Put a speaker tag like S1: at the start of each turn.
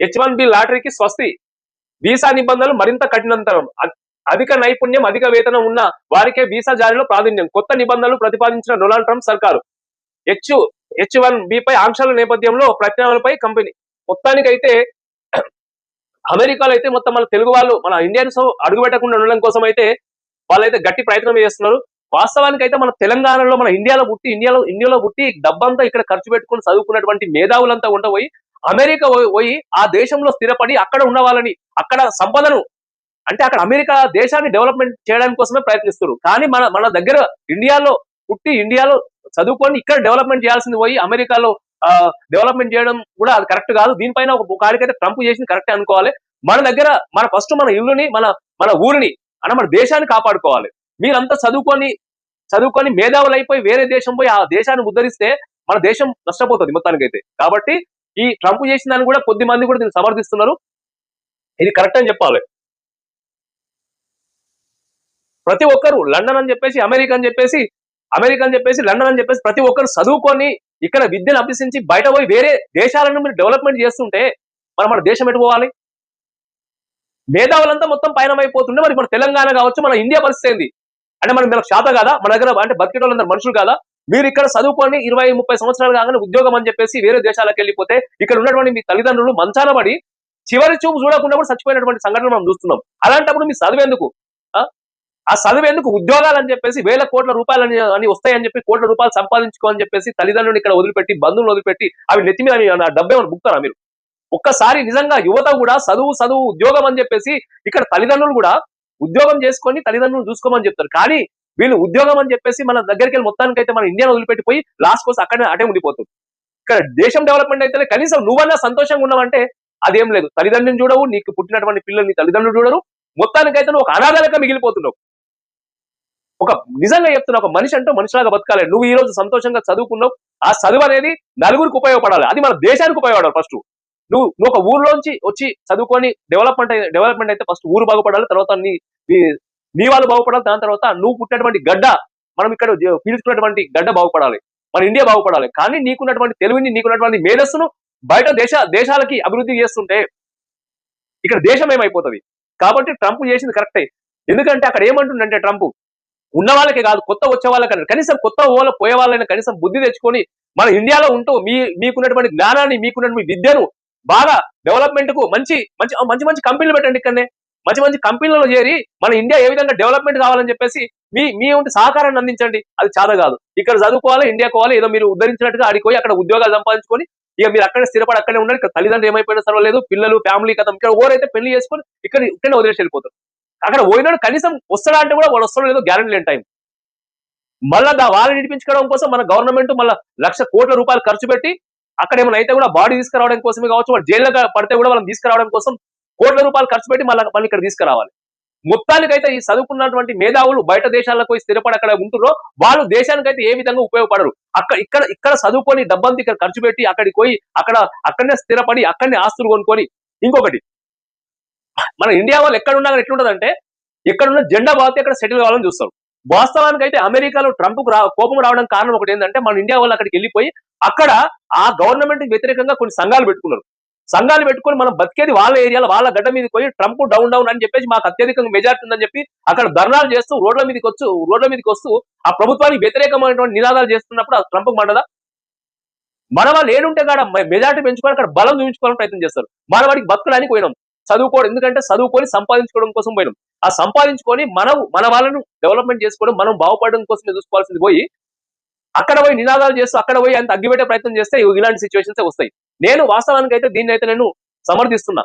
S1: H one B లాటరీకి స్వస్తి. Visa నిబంధనలు మరింత కఠినంతరం. అధిక నైపుణ్యం అధిక వేతనం ఉన్న వారికే వీసా జారీలో ప్రాధాన్యం కొత్త నిబంధనలు ప్రతిపాదించిన డొనాల్డ్ ట్రంప్ సర్కారు. హెచ్ హెచ్ వన్ బి పై ఆంక్షల నేపథ్యంలో ప్రత్యామలపై కంపెనీ. మొత్తానికైతే అమెరికాలో అయితే మొత్తం మన తెలుగు వాళ్ళు మన ఇండియన్స్ అడుగుపెట్టకుండా ఉండడం కోసం అయితే వాళ్ళైతే గట్టి ప్రయత్నం చేస్తున్నారు. వాస్తవానికి అయితే మన తెలంగాణలో మన ఇండియాలో పుట్టి ఇండియాలో ఇండియాలో పుట్టి డబ్బంతా ఇక్కడ ఖర్చు పెట్టుకుని చదువుకున్నటువంటి మేధావులంతా ఉండబోయి అమెరికా పోయి- ఆ దేశంలో స్థిరపడి అక్కడ ఉన్న వాళ్ళని అక్కడ సంపదను అంటే అక్కడ అమెరికా దేశాన్ని డెవలప్మెంట్ చేయడానికి కోసమే ప్రయత్నిస్తారు కానీ మన మన దగ్గర ఇండియాలో పుట్టి ఇండియాలో చదువుకొని ఇక్కడ డెవలప్మెంట్ చేయాల్సింది పోయి అమెరికాలో డెవలప్మెంట్ చేయడం కూడా అది కరెక్ట్ కాదు. దీనిపైన ఒక కాడికైతే ట్రంప్ చేసింది కరెక్ట్ అనుకోవాలి. మన దగ్గర మన ఫస్ట్ మన ఇల్లుని మన మన ఊరిని అన్న మన దేశాన్ని కాపాడుకోవాలి. మీరంతా చదువుకొని చదువుకొని మేధావులు అయిపోయి వేరే దేశం పోయి ఆ దేశాన్ని ఉద్ధరిస్తే మన దేశం నష్టపోతుంది మొత్తానికైతే. కాబట్టి ఈ ట్రంప్ చేసిన దాన్ని కూడా కొద్ది మంది కూడా దీన్ని సమర్థిస్తున్నారు. ఇది కరెక్ట్ అని చెప్పాలి. ప్రతి ఒక్కరు లండన్ అని చెప్పేసి అమెరికా అని చెప్పేసి అమెరికా అని చెప్పేసి లండన్ అని చెప్పేసి ప్రతి ఒక్కరు చదువుకొని ఇక్కడ విద్యను అభ్యసించి బయట పోయి వేరే దేశాలను మీరు డెవలప్మెంట్ చేస్తుంటే మనం మన దేశం ఎటు పోవాలి? మేధావులంతా మొత్తం పయనమైపోతుండే మరి మన తెలంగాణ కావచ్చు మన ఇండియా పరిస్థితి ఏంది? అంటే మన మనకు శాత కాదా? మన దగ్గర అంటే బతికేటోళ్ళందరూ మనుషులు కాదా? మీరు ఇక్కడ చదువుకొని ఇరవై ముప్పై సంవత్సరాలు కాగానే ఉద్యోగం అని చెప్పేసి వేరే దేశాలకు వెళ్ళిపోతే ఇక్కడ ఉన్నటువంటి మీ తల్లిదండ్రులు మంచాన పడి చివరి చూపు చూడకుండా కూడా చచ్చిపోయినటువంటి సంఘటన మనం చూస్తున్నాం. అలాంటప్పుడు మీ చదివేందుకు ఆ? ఆ చదివేందుకు ఉద్యోగాలు అని చెప్పేసి వేల కోట్ల రూపాయలు అని వస్తాయని చెప్పి కోట్ల రూపాయలు సంపాదించుకో అని చెప్పేసి తల్లిదండ్రులు ఇక్కడ వదిలిపెట్టి బంధువులు వదిలిపెట్టి అవి నెత్తి మీద మీ- నా డబ్బే బుక్తారా మీరు? ఒక్కసారి నిజంగా యువత కూడా చదువు చదువు ఉద్యోగం అని చెప్పేసి ఇక్కడ తల్లిదండ్రులు కూడా ఉద్యోగం చేసుకొని తల్లిదండ్రులు చూసుకోమని చెప్తారు. కానీ వీళ్ళు ఉద్యోగం అని చెప్పేసి మన దగ్గరికి వెళ్ళి మొత్తానికి అయితే మన ఇండియాను వదిలిపెట్టిపోయి లాస్ట్ కోసం అక్కడే అటే ఉండిపోతుంది. ఇక్కడ దేశం డెవలప్మెంట్ అయితే కనీసం నువ్వన్నా సంతోషంగా ఉన్నావంటే అదేం లేదు. తల్లిదండ్రులను చూడవు నీకు పుట్టినటువంటి పిల్లలు నీ తల్లిదండ్రులు చూడరు. మొత్తానికైతే నువ్వు ఒక అనాథలుగా మిగిలిపోతున్నావు. ఒక నిజంగా చెప్తున్నా ఒక మనిషి అంటూ మనిషిలాగా బతకాలి. నువ్వు ఈ రోజు సంతోషంగా చదువుకున్నావు ఆ చదువు అనేది నలుగురికి ఉపయోగపడాలి. అది మన దేశానికి ఉపయోగపడాలి ఫస్ట్ నువ్వు నువ్వు ఒక ఊర్లోంచి వచ్చి చదువుకొని డెవలప్మెంట్ డెవలప్మెంట్ అయితే ఫస్ట్ ఊరు బాగుపడాలి తర్వాత నీ నీ- వాళ్ళు బాగుపడాలి దాని తర్వాత నువ్వు పుట్టినటువంటి గడ్డ మనం ఇక్కడ పీల్చుకున్నటువంటి గడ్డ బాగుపడాలి. మన ఇండియా బాగుపడాలి. కానీ నీకున్నటువంటి తెలివిని నీకున్నటువంటి మేధస్సును బయట దేశ దేశాలకి అభివృద్ధి చేస్తుంటే ఇక్కడ దేశం ఏమైపోతుంది? కాబట్టి ట్రంప్ చేసింది కరెక్టే. ఎందుకంటే అక్కడ ఏమంటుండంటే ట్రంప్ ఉన్న వాళ్ళకే కాదు కొత్త వచ్చే వాళ్ళకి కనీసం కొత్త ఓల పోయే వాళ్ళైనా కనీసం బుద్ధి తెచ్చుకొని మన ఇండియాలో ఉంటూ మీ మీకున్నటువంటి జ్ఞానాన్ని మీకున్నటువంటి విద్యను బాగా డెవలప్మెంట్కు మంచి మంచి మంచి మంచి కంపెనీలు పెట్టండి ఇక్కడనే. మంచి మంచి కంపెనీలలో చేరి మన ఇండియా ఏ విధంగా డెవలప్మెంట్ కావాలని చెప్పేసి మీ మీ ఉంటే సహకారాన్ని అందించండి. అది చాలా కాదు. ఇక్కడ చదువుకోవాలి ఇండియా కోవాలి ఏదో మీరు ఉద్ధరించినట్టుగా ఆడిపోయి అక్కడ ఉద్యోగాలు సంపాదించుకొని ఇక మీరు అక్కడే స్థిరపడి అక్కడే ఉండాలి ఇక్కడ తల్లిదండ్రులు ఏమైపోయినా సర్వలేదు పిల్లలు ఫ్యామిలీ కదా ఇక్కడ ఓరైతే పెళ్ళి చేసుకొని ఇక్కడ ఇక్కడే వదిలేసి వెళ్ళిపోతారు. అక్కడ పోయినాడు కనీసం వస్తాడా అంటే కూడా వాడు వస్తాడు లేదో గ్యారంటీ లేని టైం మళ్ళా దా వాళ్ళని నిడిపించుకోవడం కోసం మన గవర్నమెంట్ మళ్ళీ లక్ష కోట్ల రూపాయలు ఖర్చు పెట్టి అక్కడ ఏమైనా అయితే కూడా బాడీ తీసుకురావడం కోసమే కావచ్చు వాడు జైల్లో పడితే కూడా వాళ్ళని తీసుకురావడం కోసం కోట్ల రూపాయలు ఖర్చు పెట్టి మళ్ళీ మళ్ళీ ఇక్కడ తీసుకురావాలి. మొత్తానికైతే ఈ చదువుకున్నటువంటి మేధావులు బయట దేశాలకు స్థిరపడి అక్కడ ఉంటున్నారో వాళ్ళు దేశానికైతే ఏ విధంగా ఉపయోగపడరు. అక్కడ ఇక్కడ ఇక్కడ చదువుకొని డబ్బంతా ఇక్కడ ఖర్చు పెట్టి అక్కడికి పోయి అక్కడ అక్కడనే స్థిరపడి అక్కడనే ఆస్తులు కొనుక్కొని ఇంకొకటి. మన ఇండియా వాళ్ళు ఎక్కడ ఉన్నా ఎట్లుంటదంటే ఎక్కడున్న జెండా బాధితే అక్కడ సెటిల్ కావాలని చూస్తారు. వాస్తవానికి అయితే అమెరికాలో ట్రంప్ రా కోపం రావడం కారణం ఒకటి ఏంటంటే మన ఇండియా వాళ్ళు అక్కడికి వెళ్ళిపోయి అక్కడ ఆ గవర్నమెంట్ వ్యతిరేకంగా కొన్ని సంఘాలు పెట్టుకున్నారు. సంఘాలు పెట్టుకొని మనం బతికేది వాళ్ళ ఏరియాలో వాళ్ళ గడ్డ మీదకి పోయి ట్రంప్ డౌన్ డౌన్ అని చెప్పేసి మాకు అత్యధికంగా మెజార్టీ ఉందని చెప్పి అక్కడ ధర్నాలు చేస్తూ రోడ్ల మీదకి వచ్చు రోడ్ల మీదకి వస్తూ ఆ ప్రభుత్వానికి వ్యతిరేకమైనటువంటి నినాదాలు చేస్తున్నప్పుడు ఆ ట్రంప్ మండదా? మన వాళ్ళు ఏడుంటే కాడ మెజార్టీ పెంచుకొని అక్కడ బలం చూపించుకోవాలని ప్రయత్నం చేస్తారు. మన వాడికి బతకడానికి పోయినాం. చదువుకోవడం ఎందుకంటే చదువుకొని సంపాదించుకోవడం కోసం పోయినాం. ఆ సంపాదించుకొని మనం మన వాళ్ళను డెవలప్మెంట్ చేసుకోవడం మనం బాగుపడడం కోసమే చూసుకోవాల్సింది పోయి అక్కడ పోయి నినాదాలు చేస్తూ అక్కడ పోయి అంత అగ్గిపెట్టే ప్రయత్నం చేస్తే ఇలాంటి సిచ్యువేషన్స్ వస్తాయి. నేను వాస్తవానికి అయితే దీన్ని అయితే నేను సమర్థిస్తున్నా.